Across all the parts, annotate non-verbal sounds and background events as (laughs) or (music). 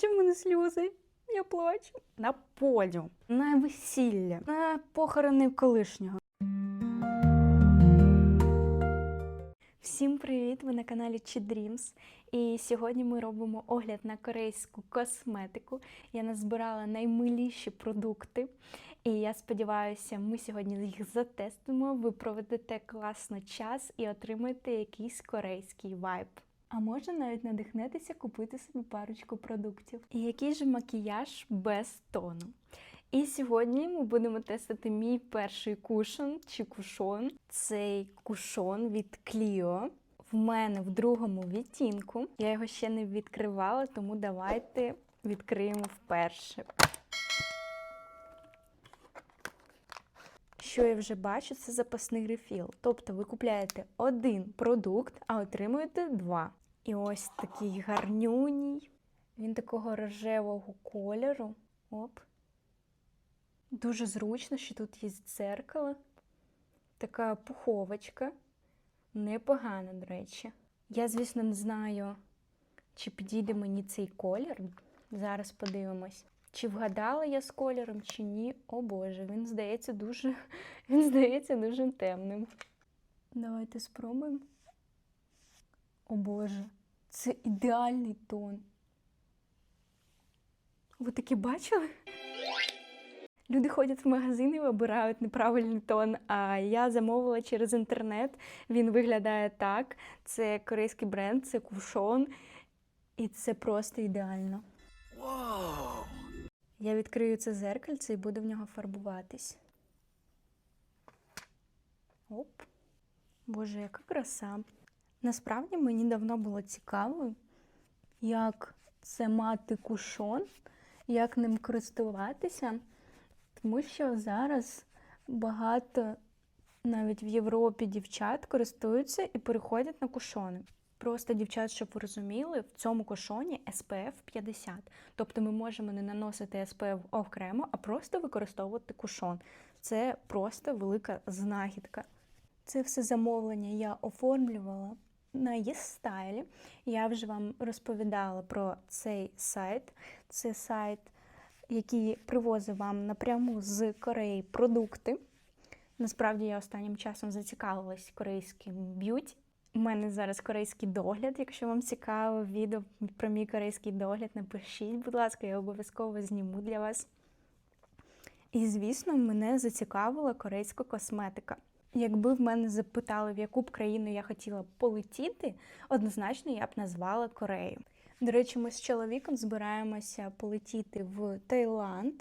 Чому не сльози? Я плачу. На полю, на весілля, на похорони колишнього. Всім привіт! Ви на каналі Чи Dreams. І сьогодні ми робимо огляд на корейську косметику. Я назбирала наймиліші продукти. І я сподіваюся, ми сьогодні їх затестимо. Ви проведете класно час і отримаєте якийсь корейський вайб. А може навіть надихнетеся купити собі парочку продуктів. І який же макіяж без тону? І сьогодні ми будемо тестити мій перший кушон чи кушон. Цей кушон від Clio. В мене в другому відтінку. Я його ще не відкривала, тому давайте відкриємо вперше. Що я вже бачу, це запасний рефіл. Тобто ви купляєте один продукт, а отримуєте два. І ось такий гарнюній. Він такого рожевого кольору. Оп. Дуже зручно, що тут є дзеркало. Така пуховочка. Непогана, до речі. Я, звісно, не знаю, чи підійде мені цей колір. Зараз подивимось. Чи вгадала я з кольором, чи ні. О Боже, він здається дуже, (laughs) він здається дуже темним. Давайте спробуємо. О Боже, це ідеальний тон. Ви таки бачили? Люди ходять в магазин і вибирають неправильний тон. А я замовила через інтернет. Він виглядає так. Це корейський бренд, це кушон. І це просто ідеально. Я відкрию це зеркальце і буду в нього фарбуватись. Оп. Боже, яка краса. Насправді мені давно було цікаво, як це мати кушон, як ним користуватися. Тому що зараз багато навіть в Європі дівчат користуються і переходять на кушони. Просто дівчат, щоб ви розуміли, в цьому кушоні SPF 50. Тобто ми можемо не наносити SPF окремо, а просто використовувати кушон. Це просто велика знахідка. Це все замовлення я оформлювала на ЄСтайлі. Я вже вам розповідала про цей сайт. Це сайт який привозить вам напряму з Кореї продукти. Насправді я останнім часом зацікавилась корейським б'юті. У мене зараз корейський догляд. Якщо вам цікаво відео про мій корейський догляд, напишіть, будь ласка, я обов'язково зніму для вас. І, звісно, мене зацікавила корейська косметика. Якби в мене запитали, в яку б країну я хотіла полетіти, однозначно я б назвала Корею. До речі, ми з чоловіком збираємося полетіти в Таїланд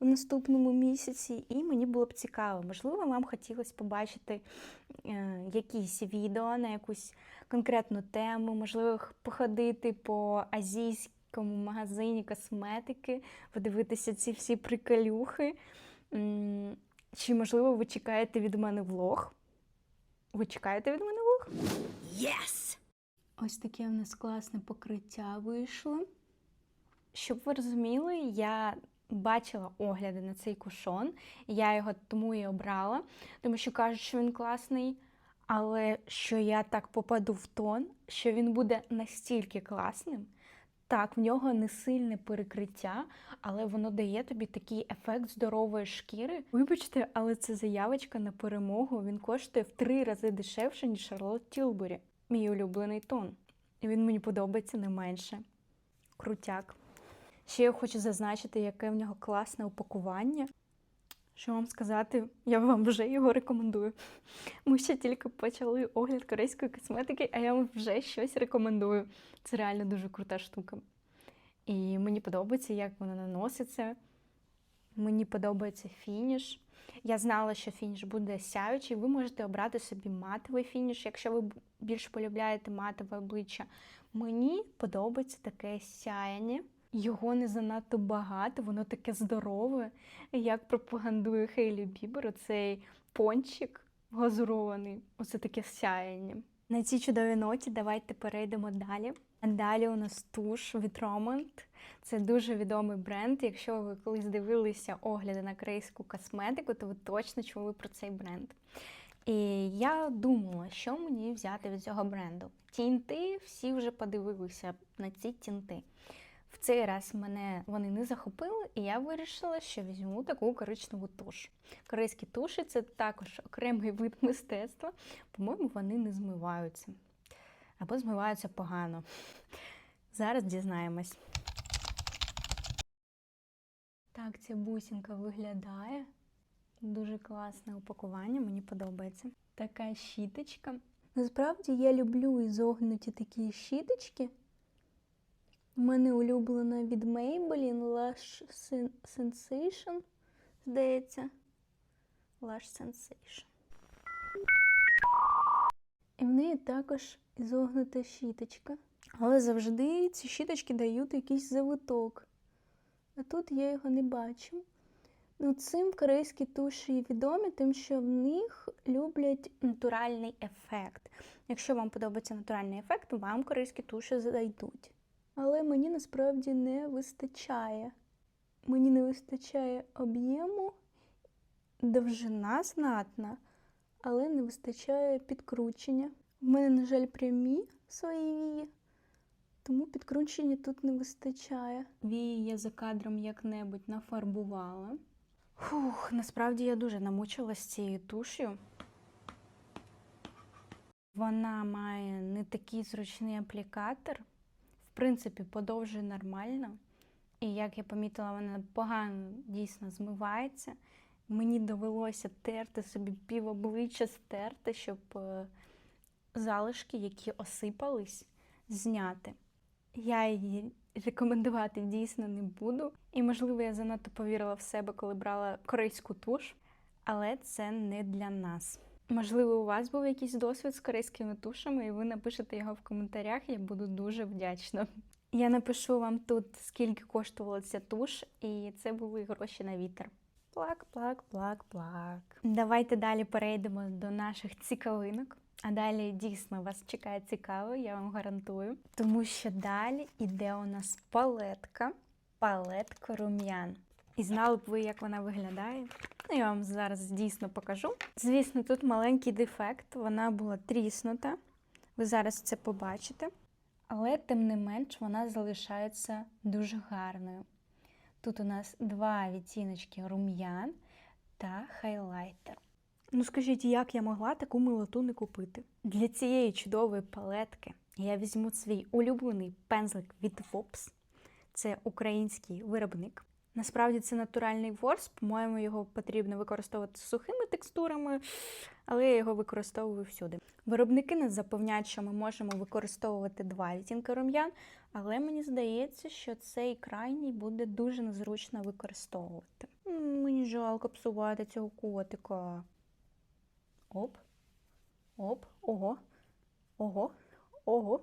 у наступному місяці, і мені було б цікаво, можливо, вам хотілося побачити е, якісь відео на якусь конкретну тему, можливо, походити по азійському магазині косметики, подивитися ці всі приколюхи. Чи, можливо, ви чекаєте від мене влог? Ви чекаєте від мене влог? Yes! Ось таке в нас класне покриття вийшло. Щоб ви розуміли, я бачила огляди на цей кушон, я його тому і обрала, тому що кажуть, що він класний, але що я так попаду в тон, що він буде настільки класним. Так, в нього не сильне перекриття, але воно дає тобі такий ефект здорової шкіри. Вибачте, але це заявочка на перемогу. Він коштує в три рази дешевше, ніж Шарлот Тілбері мій улюблений тон. І він мені подобається не менше. Крутяк. Ще я хочу зазначити, яке в нього класне упакування. Що вам сказати, я вам вже його рекомендую. Ми ще тільки почали огляд корейської косметики, а я вам вже щось рекомендую. Це реально дуже крута штука. І мені подобається, як вона наноситься. Мені подобається фініш. Я знала, що фініш буде сяючий. Ви можете обрати собі матовий фініш, якщо ви більш полюбляєте матове обличчя. Мені подобається таке сяяння. Його не занадто багато, воно таке здорове, як пропагандує Хейлі Бібер, оцей пончик глазурований, оце таке сяяння. На цій чудовій ноті давайте перейдемо далі. А далі у нас туш від Romand. Це дуже відомий бренд. Якщо ви колись дивилися огляди на корейську косметику, то ви точно чули про цей бренд. І я думала, що мені взяти від цього бренду. Тінти всі вже подивилися на ці тінти. В цей раз мене вони не захопили, і я вирішила, що візьму таку коричневу туш. Корейські туші це також окремий вид (laughs) мистецтва. По-моєму, вони не змиваються. Або змиваються погано. Зараз дізнаємось. Так, ця бусинка виглядає. Дуже класне упакування, мені подобається. Така щіточка. Насправді я люблю ізогнуті такі щіточки. У мене улюблена від Maybelline Lash Sen- Sensation, здається. Lash Sensation. І в неї також ізогнута щіточка. Але завжди ці щіточки дають якийсь завиток. А тут я його не бачу. Ну, цим корейські туші відомі, тим, що в них люблять натуральний ефект. Якщо вам подобається натуральний ефект, вам корейські туші зайдуть. Але мені насправді не вистачає. Мені не вистачає об'єму, довжина знатна, але не вистачає підкручення. В мене, на жаль, прямі свої вії, тому підкручення тут не вистачає. Вії я за кадром як-небудь нафарбувала. Фух, насправді я дуже намучилась цією туш'ю. Вона має не такий зручний аплікатор. В принципі, подовжує нормально. І як я помітила, вона погано дійсно змивається. Мені довелося терти собі пів обличчя стерти, щоб е, залишки, які осипались, зняти. Я її рекомендувати дійсно не буду. І, можливо, я занадто повірила в себе, коли брала корейську туш, але це не для нас. Можливо, у вас був якийсь досвід з корейськими тушами, і ви напишете його в коментарях, я буду дуже вдячна. Я напишу вам тут, скільки коштувала ця туш, і це були гроші на вітер. Плак, плак, плак, плак. Давайте далі перейдемо до наших цікавинок. А далі дійсно вас чекає цікаво, я вам гарантую. Тому що далі іде у нас палетка, палетка рум'ян. І знали б ви, як вона виглядає? Ну, я вам зараз дійсно покажу. Звісно, тут маленький дефект, вона була тріснута. Ви зараз це побачите. Але, тим не менш, вона залишається дуже гарною. Тут у нас два відтіночки рум'ян та хайлайтер. Ну скажіть, як я могла таку милоту не купити? Для цієї чудової палетки я візьму свій улюблений пензлик від Vops. Це український виробник. Насправді це натуральний ворс, по-моєму, його потрібно використовувати з сухими текстурами, але я його використовую всюди. Виробники нас запевняють, що ми можемо використовувати два відтінки рум'ян, але мені здається, що цей крайній буде дуже незручно використовувати. Мені жалко псувати цього котика. Оп. Оп. Ого. Ого. Ого.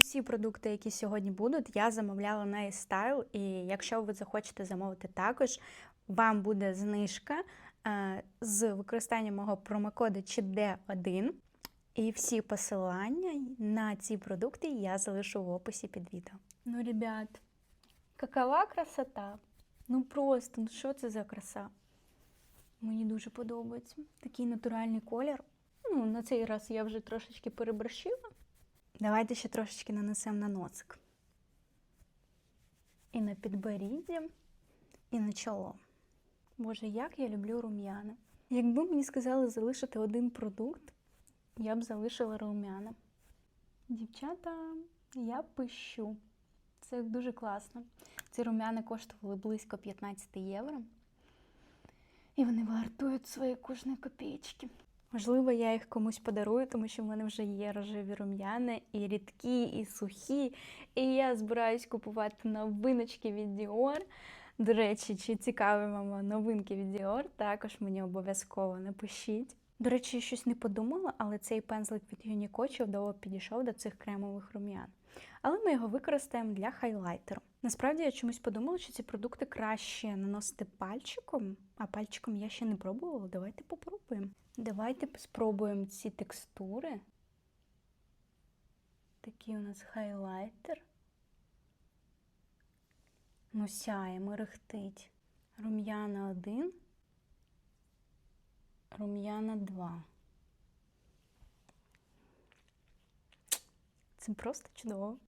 Усі продукти, які сьогодні будуть, я замовляла на iStyle, і якщо ви захочете замовити також, вам буде знижка е, з використанням мого промокоду CD1. І всі посилання на ці продукти я залишу в описі під відео. Ну, ребят, какова красота! Ну просто, ну що це за краса? Мені дуже подобається. Такий натуральний колір. Ну, на цей раз я вже трошечки переборщила. Давайте ще трошечки нанесемо на носик. І на підборіддя, і на чоло. Боже, як я люблю рум'яна. Якби мені сказали залишити один продукт, я б залишила рум'яна. Дівчата, я пищу. Це дуже класно. Ці рум'яна коштували близько 15 євро. І вони вартують свої кожної копійки. Можливо, я їх комусь подарую, тому що в мене вже є рожеві рум'яни, і рідкі, і сухі. І я збираюсь купувати новиночки від Dior. До речі, чи цікаві вам новинки від Dior, також мені обов'язково напишіть. До речі, я щось не подумала, але цей пензлик від Unico чудово підійшов до цих кремових рум'ян. Але ми його використаємо для хайлайтеру. Насправді я чомусь подумала, що ці продукти краще наносити пальчиком, а пальчиком я ще не пробувала. Давайте попробуємо. Давайте спробуємо ці текстури. Такий у нас хайлайтер. Ну, сяє, мерехтить. Рум'яна один. Рум'яна два. Це просто чудово.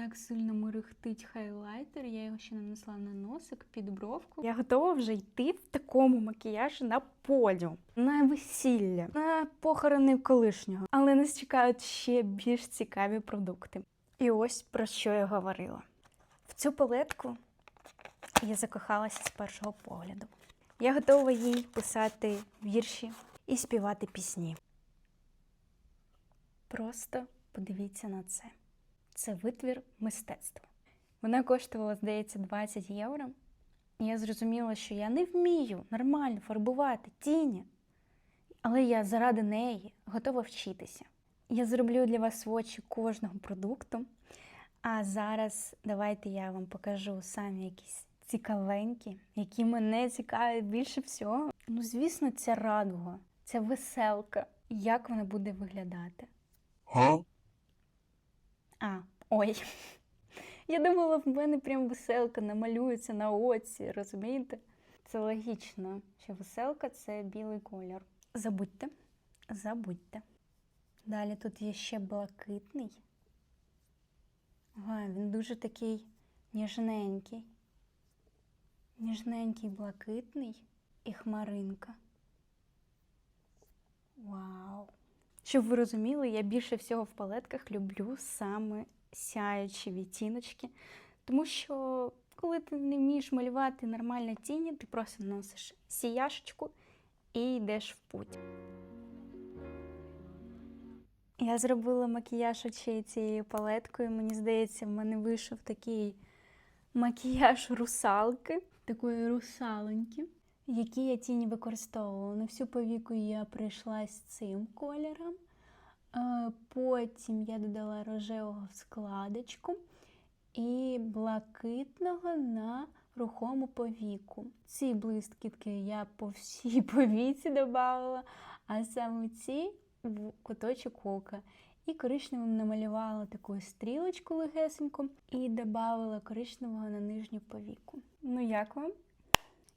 Так сильно мерехтить хайлайтер, я його ще нанесла на носик під бровку. Я готова вже йти в такому макіяжі на подіум, на весілля, на похорони колишнього. Але нас чекають ще більш цікаві продукти. І ось про що я говорила. В цю палетку я закохалася з першого погляду. Я готова їй писати вірші і співати пісні. Просто подивіться на це. Це витвір мистецтва. Вона коштувала, здається, 20 євро. І я зрозуміла, що я не вмію нормально фарбувати тіні. Але я заради неї готова вчитися. Я зроблю для вас свочі кожного продукту. А зараз давайте я вам покажу самі якісь цікавенькі, які мене цікавлять більше всього. Ну, звісно, ця радуга, ця веселка. Як вона буде виглядати? А, ой. (laughs) Я думала, в мене прям веселка намалюється на оці, розумієте? Це логічно, що веселка це білий колір. Забудьте, забудьте. Далі тут є ще блакитний. Ага, він дуже такий ніжненький. Ніжненький блакитний і хмаринка. Вау! Щоб ви розуміли, я більше всього в палетках люблю саме сяючі відтіночки, тому що коли ти не вмієш малювати нормальні тіні, ти просто наносиш сіяшечку і йдеш в путь. Я зробила макіяж очей цією палеткою. Мені здається, в мене вийшов такий макіяж русалки, такої русаленьки, які я тіні використовувала. На всю повіку я прийшла з цим кольором. Е, Потім я додала рожевого в складочку і блакитного на рухому повіку. Ці блискітки я по всій (laughs) повіці додавала, а саме ці в куточок ока. І коричневим намалювала таку стрілочку легесеньку і додавала коричневого на нижню повіку. Ну як вам?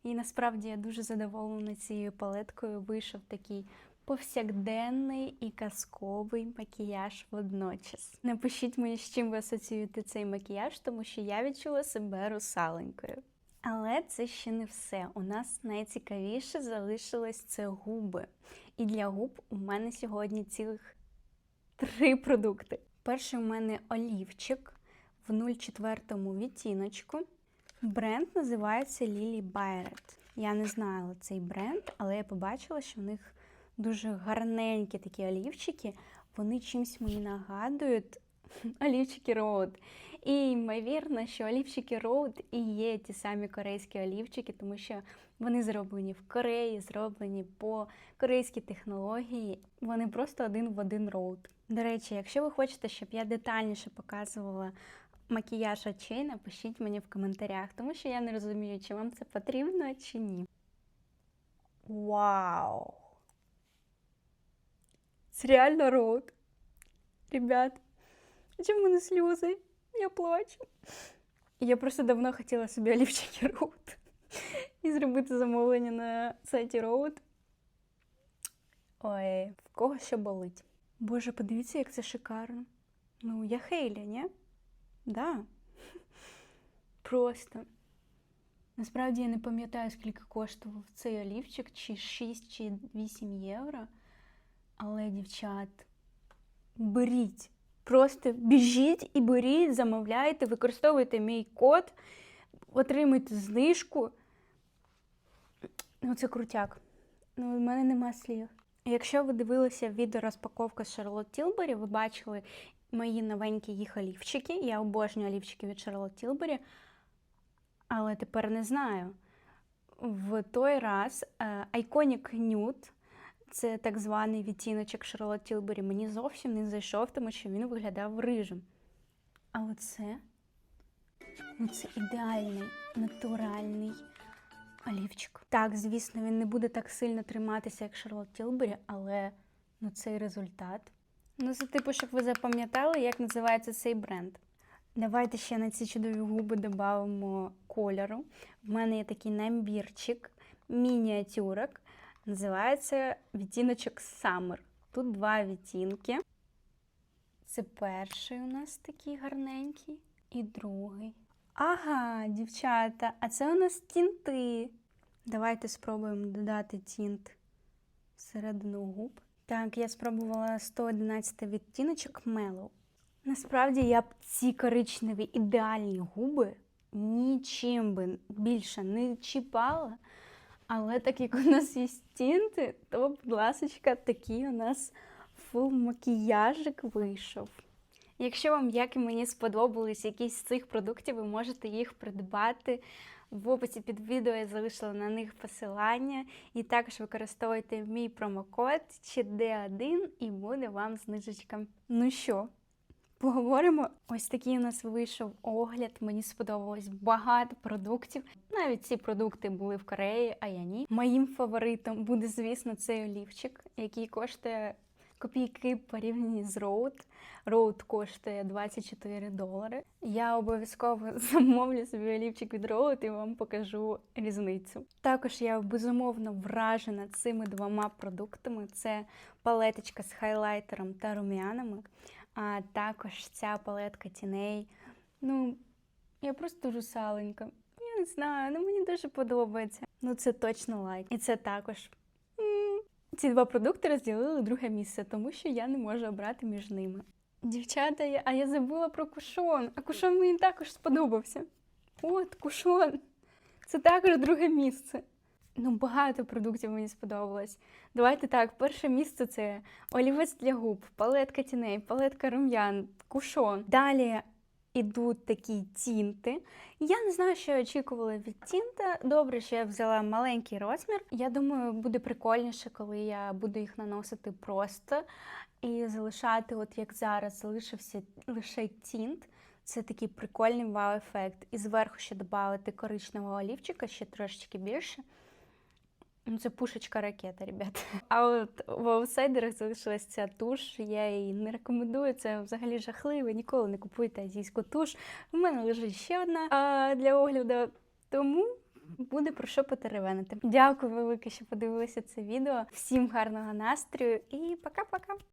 І насправді я дуже задоволена цією палеткою. Вийшов такий повсякденний і казковий макіяж водночас. Напишіть мені, з чим ви асоціюєте цей макіяж, тому що я відчула себе русаленькою. Але це ще не все. У нас найцікавіше залишилось це губи. І для губ у мене сьогодні цілих три продукти. Перший у мене олівчик в 0,4 відтіночку. Бренд називається Lily Byret. Я не знала цей бренд, але я побачила, що в них дуже гарненькі такі олівчики. Вони чимось мені нагадують (laughs) олівчики Road. І ймовірно, що олівчики Road і є ті самі корейські олівчики, тому що вони зроблені в Кореї, зроблені по корейській технології. Вони просто один в один Road. До речі, якщо ви хочете, щоб я детальніше показувала макіяж очей, напишіть мені в коментарях, тому що я не розумію, чи вам це потрібно, чи ні. Вау! Це реально рот. Ребят, чому мене сльози? Я плачу. Я просто давно хотіла собі олівчики Роуд і зробити замовлення на сайті Роуд. Ой, в кого що болить. Боже, подивіться, як це шикарно. Ну, я Хейлі, ні? Да. Просто. Насправді я не пам'ятаю, скільки коштував цей олівчик, чи 6, чи 8 євро. Але, дівчат, беріть. Просто біжіть і беріть, замовляйте, використовуйте мій код, отримуйте знижку. Ну, це крутяк. Ну, в мене нема слів. Якщо ви дивилися відео розпаковка з Шарлот Тілбері, ви бачили мої новенькі їх олівчики. Я обожнюю олівчики від Шарлот Тілбері, але тепер не знаю. В той раз е, Iconic Nude, це так званий відтіночок Шарлот Тілбері, мені зовсім не зайшов, тому що він виглядав рижим. А оце, ну це ідеальний, натуральний олівчик. Так, звісно, він не буде так сильно триматися, як Шарлот Тілбері, але ну, цей результат. Ну, це типу, щоб ви запам'ятали, як називається цей бренд. Давайте ще на ці чудові губи додамо кольору. В мене є такий набірчик мініатюрок. Називається відтіночок Summer. Тут два відтінки. Це перший у нас такий гарненький і другий. Ага, дівчата, а це у нас тінти. Давайте спробуємо додати тінт всередину губ. Так, я спробувала 111 відтіночок Mellow. Насправді я б ці коричневі ідеальні губи нічим би більше не чіпала. Але так як у нас є тінти, то, будь ласочка, такий у нас фул макіяжик вийшов. Якщо вам, як і мені, сподобались якісь з цих продуктів, ви можете їх придбати. В описі під відео я залишила на них посилання. І також використовуйте мій промокод ЧД1 і буде вам знижечка. Ну що, поговоримо? Ось такий у нас вийшов огляд. Мені сподобалось багато продуктів. Навіть ці продукти були в Кореї, а я ні. Моїм фаворитом буде, звісно, цей олівчик, який коштує копійки порівняні з Road. Road коштує 24 долари. Я обов'язково (laughs) замовлю собі олівчик від Road і вам покажу різницю. Також я безумовно вражена цими двома продуктами: це палеточка з хайлайтером та рум'янами, а також ця палетка тіней. Ну, я просто русаленька. Я не знаю, ну мені дуже подобається. Ну, це точно лайк. І це також. Ці два продукти розділили друге місце, тому що я не можу обрати між ними. Дівчата, а я забула про кушон. А кушон мені також сподобався. От, кушон. Це також друге місце. Ну, багато продуктів мені сподобалось. Давайте так, перше місце це олівець для губ, палетка тіней, палетка рум'ян, кушон. Далі ідуть такі тінти. Я не знаю, що я очікувала від тінта. Добре, що я взяла маленький розмір. Я думаю, буде прикольніше, коли я буду їх наносити просто і залишати, от як зараз, залишився лише тінт. Це такий прикольний вау-ефект. І зверху ще додати коричневого олівчика, ще трошечки більше. Ну, це пушечка ракета, ребят. (laughs) А от в аутсайдерах залишилась ця туш. Я її не рекомендую. Це взагалі жахливо. Ніколи не купуйте азійську туш. У мене лежить ще одна а, для огляду. Тому буде про що потеревенити. Дякую велике, що подивилися це відео. Всім гарного настрою і пока-пока!